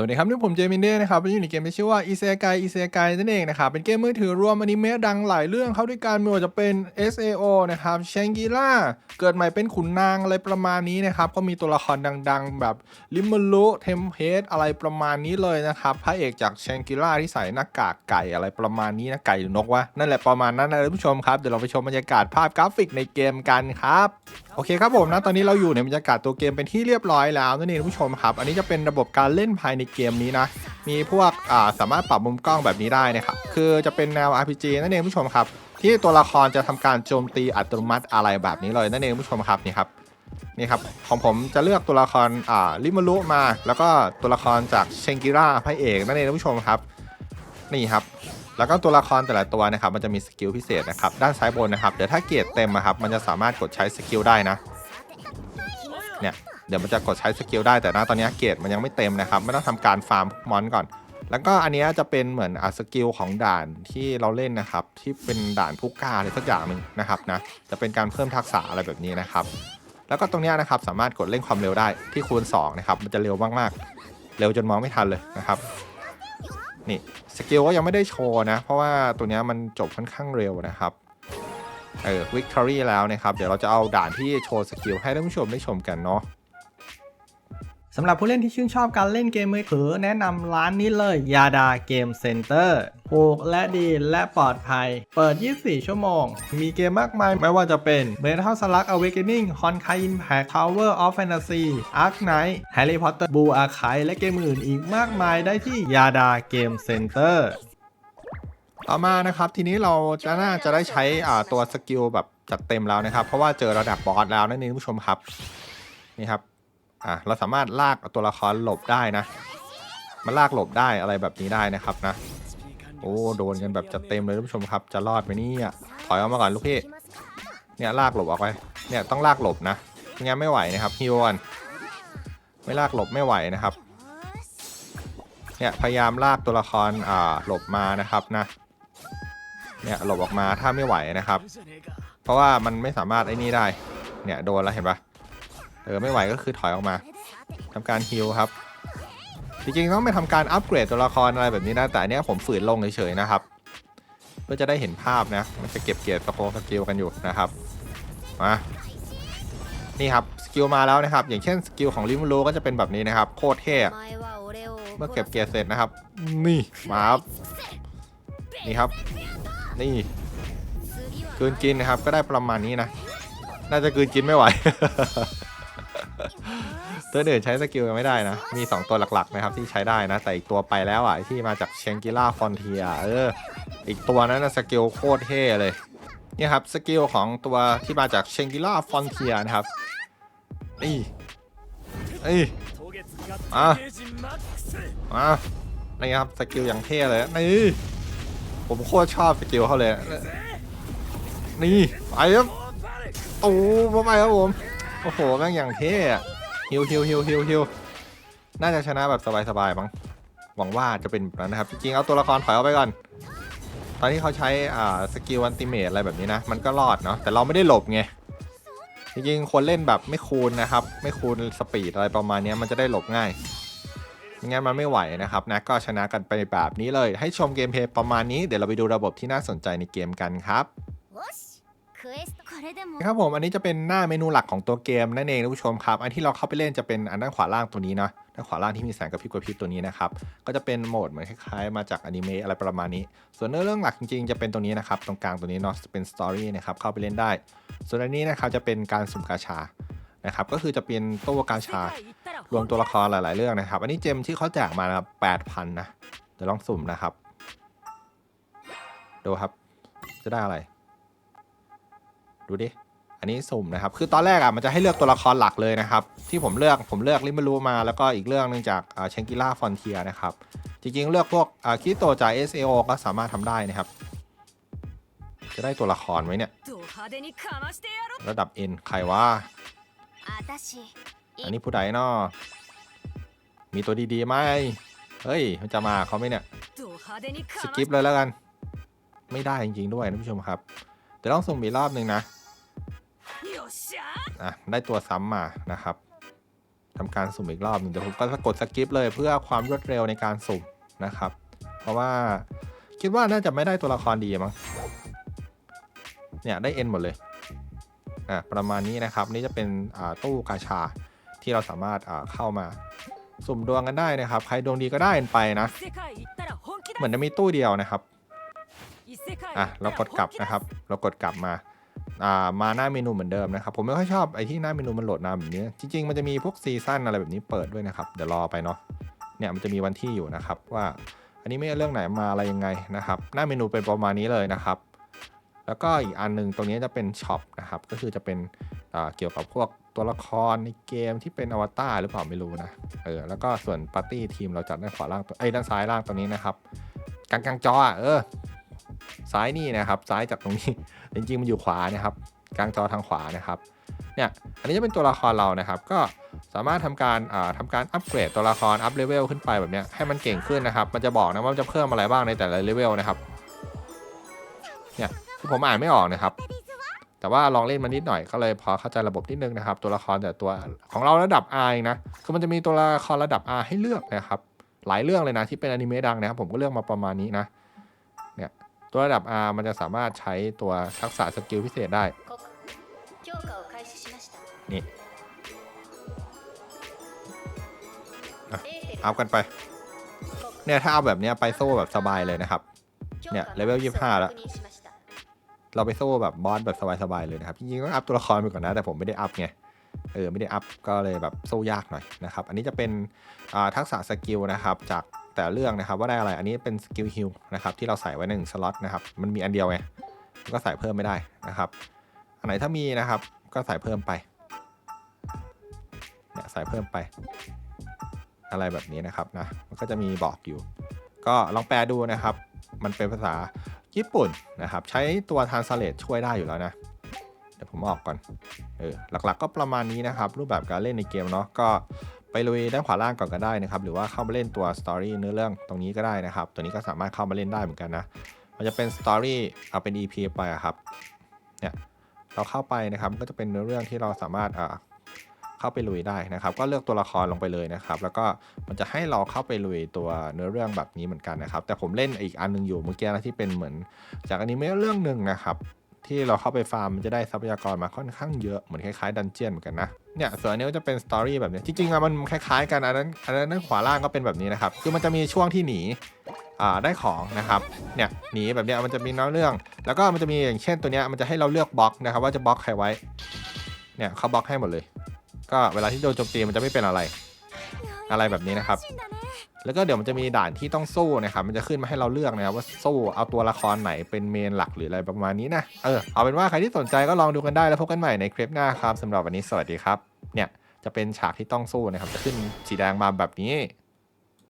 สวัสดีครับนี่ผมเจมินเด้นะครับอยู่ในเกมที่ชื่อว่าอีเซกายอีเซกายนั่นเองนะครับเป็นเกมมือถือรวมอนิเมะดังหลายเรื่องเข้าด้วยกันไม่ว่าจะเป็น SAO นะครับเชงกิล่าเกิดใหม่เป็นขุนนางอะไรประมาณนี้นะครับก็มีตัวละครดังๆ แบบลิม u ลุเทมเพสอะไรประมาณนี้เลยนะครับพระเอกจากเชงกิล่าที่ใส่หน้ากากไก่อะไรประมาณนี้นะไก่หรือนกวะนั่นแหละประมาณนั้นนะท่านผู้ชมครับเดี๋ยวเราไปชมบรรยากาศภาพกราฟิกในเกมกันครับ โอเคครับผมนะตอนนี้เราอยู่ในบรรยากาศตัวเกมเป็นที่เรียบร้อยแล้วนั่นเองท่านผู้ชมครับ อันนี้จะเป็นระบบการเล่นภายในเกมนี้นะ มีพวกอ่าสามารถปรับมุมกล้องแบบนี้ได้นะครับคือจะเป็นแนว RPG นั่นเองท่านผู้ชมครับ ที่ตัวละครจะทำการโจมตีอัตโนมัติอะไรแบบนี้เลยนั่นเองท่านผู้ชมครับนี่ครับนี่ครับของผมจะเลือกตัวละครอ่าลิมารุมา แล้วก็ตัวละครจากเชงกิราพระเอกนั่นเองท่านผู้ชมครับ นี่ครับ แล้วก็ตัวละครแต่ละตัวนะครับมันจะมีสกิลพิเศษนะครับด้านซ้ายบนนะครับเดี๋ยวถ้าเกียรเต็มอะครับมันจะสามารถกดใช้สกิลได้นะเนี่ยเดี๋ยวมันจะกดใช้สกิลได้แต่นะตอนนี้เกียรมันยังไม่เต็มนะครับไม่ต้องทำการฟาร์มมอนก่อน แล้วก็อันนี้จะเป็นเหมือนอสกิลของด่านที่เราเล่นนะครับที่เป็นด่านผู้กล้าอะไรสักอย่างหนึ่งนะครับนะจะเป็นการเพิ่มทักษะอะไรแบบนี้นะครับแล้วก็ตรงนี้นะครับสามารถกดเร่งความเร็วได้ที่คูณ2นะครับมันจะเร็วมากๆ เร็วจนมองไม่ทันเลยนะครับ นี่สกิลก็ยังไม่ได้โชว์นะ เพราะว่าตัวนี้มันจบค่อนข้างเร็วนะครับเออวิกตอรี่แล้วนะครับ เดี๋ยวเราจะเอาด่านที่โชว์สกิลให้ท่านผู้ชมได้ชมกันเนาะ สำหรับผู้เล่นที่ชื่นชอบการเล่นเกมมือถือแนะนำร้านนี้เลยยาดาเกมเซ็นเตอร์ถูกและดีและปลอดภัย เปิด 24 ชั่วโมง มีเกมมากมายไม่ว่าจะเป็น Metal Slug Awakening Honkai Impact Tower of Fantasy Ark Knight Harry Potter Blue Archive และเกมอื่นอีกมากมายได้ที่ยาดาเกมเซ็นเตอร์ต่อมานะครับทีนี้เราจะน่าจะได้ใช้ตัวสกิลแบบจัดเต็มแล้วนะครับ เพราะว่าเจอระดับบอสแล้วนั่นเองผู้ชมครับนี่ครับ อะเราสามารถลากตัวละครหลบได้นะ มันลากหลบได้อะไรแบบนี้ได้นะครับนะ โอ้โดนกันแบบจัดเต็มเลยท่านผู้ชมครับ จะรอดไหมนี่ถอยออกมาก่อนลูกพี่เนี่ยลากหลบออกไปเนี่ยต้องลากหลบนะไม่งั้นไม่ไหวนะครับฮิวอนไม่ลากหลบไม่ไหวนะครับเนี่ยพยายามลากตัวละครอ่าหลบมานะครับนะเนี่ยหลบออกมาถ้าไม่ไหวนะครับ เพราะว่ามันไม่สามารถไอ้นี่ได้เนี่ยโดนแล้วเห็นปะ เออไม่ไหวก็คือถอยออกมาทำการฮิลครับจริงๆต้องไปทำการอัปเกรดตัวละครอะไรแบบนี้นะแต่อันเนี้ยผมฝืนลงเฉยๆนะครับ เพื่อจะได้เห็นภาพนะ มันจะเก็บเกียร์สโคสกิลกันอยู่นะครับมานี่ครับสกิลมาแล้วนะครับ อย่างเช่นสกิลของลิมโลก็จะเป็นแบบนี้นะครับ โคตรเท่เมื่อเก็บเกียร์เสร็จนะครับ นี่มาครับนี่ครับ นี่กืนกินนะครับก็ได้ประมาณนี้นะ น่าจะกืนกินไม่ไหว ตัวอื่นใช้สกิลยังไม่ได้นะ มี 2 ตัวหลักๆนะครับที่ใช้ได้นะ แต่อีกตัวไปแล้วอะที่มาจากเชงกิล่าฟอนเทียเออ อีกตัวนั้นนะสกิลโคตรเท่เลยเนี่ยครับสกิลของตัวที่มาจากเชงกิล่าฟอนเทียนะครับนี่นี่มามานี่ครับสกิลอย่างเท่เลยนี่ผมโคตรชอบสกิลเขาเลยนี่ไปครับโอ้มาไปครับผมโอ้โหแม่งอย่างเท่อะ ฮิวฮิวฮิวฮิวฮิวน่าจะชนะแบบสบายๆมั้งหวังว่าจะเป็นแบบนั้นนะครับ จริงๆเอาตัวละครถอยออกไปก่อน ตอนที่เขาใช้อ่าสกิลอันติเมตอะไรแบบนี้นะ มันก็รอดเนาะแต่เราไม่ได้หลบไงจริงๆคนเล่นแบบไม่คูณนะครับ ไม่คูณสปีดอะไรประมาณนี้มันจะได้หลบง่ายไม่งั้นมันไม่ไหวนะครับนะก็ชนะกันไปแบบนี้เลย ให้ชมเกมเพลย์ประมาณนี้เดี๋ยวเราไปดูระบบที่น่าสนใจในเกมกันครับ ครับผมอันนี้จะเป็นหน้าเมนูหลักของตัวเกมนั่นเองท่านผู้ชมครับ อันที่เราเข้าไปเล่นจะเป็นอันด้านขวาล่างตัวนี้นะด้านขวาล่างที่มีแสงกระพริบกระพริบตัวนี้นะครับก็จะเป็นโหมดเหมือนคล้ายๆมาจากอนิเมะอะไรประมาณนี้ ส่วนเนื้อเรื่องหลักจริงๆจะเป็นตัวนี้นะครับตรงกลางตัวนี้เนาะจะเป็นสตอรี่นะครับเข้าไปเล่นได้ ส่วนอันนี้นะครับจะเป็นการสุ่มกาชานะครับก็คือจะเป็นตู้กาชารวมตัวละครหลาย ๆ เรื่องนะครับ อันนี้เจมที่เขาแจกมานะครับแปดพันนะเดี๋ยวลองสุ่มนะครับดูครับจะได้อะไร ดูดิ อันนี้สุ่มนะครับ คือตอนแรกอะมันจะให้เลือกตัวละครหลักเลยนะครับ ที่ผมเลือกผมเลือกลิมารูมา แล้วก็อีกเรื่องหนึงจากเชงกิล่าฟอนเทียนะครับ จริงๆ เลือกพวกคิโตจาก SAO ก็สามารถทำได้นะครับ จะได้ตัวละครไหมเนี่ย ระดับ N ใครวะอันนี้ผู้ใดเนาะมีตัวดีๆไหมเฮ้ย มันจะมาเขาไหมเนี่ย สกิปเลยแล้วกัน ไม่ได้จริงๆด้วยท่านผู้ชมครับ แต่ต้องสุ่มอีกรอบหนึ่งนะ อะได้ตัวซ้ำมานะครับทำการสุ่มอีกรอบหนึ่งเดี๋ยวผมก็กดสกิปเลยเพื่อความรวดเร็วในการสุ่มนะครับ เพราะว่าคิดว่าน่าจะไม่ได้ตัวละครดีมั้งเนี่ยได้เอ็นหมดเลยอะประมาณนี้นะครับ นี่จะเป็นอ่าตู้กาชาที่เราสามารถอ่าเข้ามาสุ่มดวงกันได้นะครับ ใครดวงดีก็ได้ไปนะ เหมือนจะมีตู้เดียวนะครับอะเรากดกลับนะครับ เรากดกลับมา มาหน้าเมนูเหมือนเดิมนะครับ ผมไม่ค่อยชอบไอ้ที่หน้าเมนูมันโหลดนานแบบนี้ จริง ๆ มันจะมีพวกซีซั่นอะไรแบบนี้เปิดด้วยนะครับ เดี๋ยวรอไปเนาะ เนี่ยมันจะมีวันที่อยู่นะครับว่า อันนี้ไม่เรื่องไหนมาอะไรยังไงนะครับ หน้าเมนูเป็นประมาณนี้เลยนะครับ แล้วก็อีกอันหนึงตรงนี้จะเป็นช็อปนะครับ ก็คือจะเป็นเกี่ยวกับพวกตัวละครในเกมที่เป็นอวตารหรือเปล่าไม่รู้นะ เออ แล้วก็ส่วนปาร์ตี้ทีมเราจัดด้านขวาล่างตัวไอ้ด้านซ้ายล่างตรงนี้นะครับกลางกลางจอเออ ซ้ายนี่นะครับซ้ายจากตรงนี้จริงๆมันอยู่ขวานะครับ กลางจอทางขวานะครับเนี่ยอันนี้จะเป็นตัวละครเรานะครับ ก็สามารถทำการอ่าทำการอัปเกรดตัวละครอัพเลเวลขึ้นไปแบบนี้ให้มันเก่งขึ้นนะครับ มันจะบอกนะว่ามันจะเพิ่มอะไรบ้างในแต่ละเลเวลนะครับเนี่ยคือผมอ่านไม่ออกนะครับ แต่ว่าลองเล่นมานิดหน่อยก็เลยพอเข้าใจระบบนิดนึงนะครับ ตัวละครแต่ตัวของเราระดับ R เองนะคือมันจะมีตัวละครระดับ R ให้เลือกนะครับ หลายเรื่องเลยนะที่เป็นอนิเมะดังนะครับผมก็เลือกมาประมาณนี้นะเนี่ย ตัวระดับ R มันจะสามารถใช้ตัวทักษะสกิลพิเศษได้ นี่เอากันไป เนี่ยถ้าเอาแบบเนี้ยไปโซ่แบบสบายเลยนะครับ เนี่ยเลเวลยี่ห้าแล้ว เราไปโซ่แบบบอสแบบสบายๆเลยนะครับ จริงๆก็อัพตัวละครไปก่อนนะ แต่ผมไม่ได้อัพไง เออไม่ได้อัพก็เลยแบบโซ่ยากหน่อยนะครับ อันนี้จะเป็นทักษะสกิลนะครับจาก แต่เรื่องนะครับว่าได้อะไรอันนี้เป็นสกิลฮิลนะครับที่เราใส่ไว้ในหนึ่งสล็อตนะครับมันมีอันเดียวไงก็ใส่เพิ่มไม่ได้นะครับอันไหนถ้ามีนะครับก็ใส่เพิ่มไปเนี่ยใส่เพิ่มไป อะไรแบบนี้นะครับนะมันก็จะมีบอกอยู่ ก็ลองแปลดูนะครับ มันเป็นภาษาญี่ปุ่นนะครับ ใช้ตัว translate ช่วยได้อยู่แล้วนะเดี๋ยวผมออกก่อนเออหลักๆก็ประมาณนี้นะครับ รูปแบบการเล่นในเกมเนาะก็ ไปลุยด้านขวาล่างก่อนก็ได้นะครับ หรือว่าเข้ามาเล่นตัว Story เนื้อเรื่องตรงนี้ก็ได้นะครับ ตัวนี้ก็สามารถเข้ามาเล่นได้เหมือนกันนะ มันจะเป็น Story เอาเป็น EP ไปครับ เนี่ย เราเข้าไปนะครับก็จะเป็นเนื้อเรื่องที่เราสามารถอ่าเข้าไปลุยได้นะครับ ก็เลือกตัวละครลงไปเลยนะครับ แล้วก็มันจะให้เราเข้าไปลุยตัวเนื้อเรื่องแบบนี้เหมือนกันนะครับ แต่ผมเล่นอีกอันหนึงอยู่เมื่อกี้นะที่เป็นเหมือน จากอนิเมะเรื่องหนึ่งนะครับ ที่เราเข้าไปฟาร์มมันจะได้ทรัพยากรมาค่อนข้างเยอะเหมือนคล้ายๆดันเจียนเหมือนกันนะ เนี่ยส่วนอันนี้ก็จะเป็นสตอรี่แบบนี้จริงๆอะมันคล้ายๆกันอันนั้นอันนั้นขวาล่างก็เป็นแบบนี้นะครับคือมันจะมีช่วงที่หนีอ่าได้ของนะครับเนี่ยหนีแบบเนี้ยมันจะมีเนื้อเรื่อง แล้วก็มันจะมีอย่างเช่นตัวเนี้ยมันจะให้เราเลือกบล็อกนะครับว่าจะบล็อกใครไว้เนี่ยเขาบล็อกให้หมดเลย ก็เวลาที่โดนโจมตีมันจะไม่เป็นอะไร อะไรแบบนี้นะครับ แล้วก็เดี๋ยวมันจะมีด่านที่ต้องสู้นะครับ มันจะขึ้นมาให้เราเลือกนะครับว่าสู้เอาตัวละครไหนเป็นเมนหลักหรืออะไรประมาณนี้นะ เออ เอาเป็นว่าใครที่สนใจก็ลองดูกันได้แล้วพบกันใหม่ในคลิปหน้าครับสำหรับวันนี้สวัสดีครับ เนี่ยจะเป็นฉากที่ต้องสู้นะครับ จะขึ้นสีแดงมาแบบนี้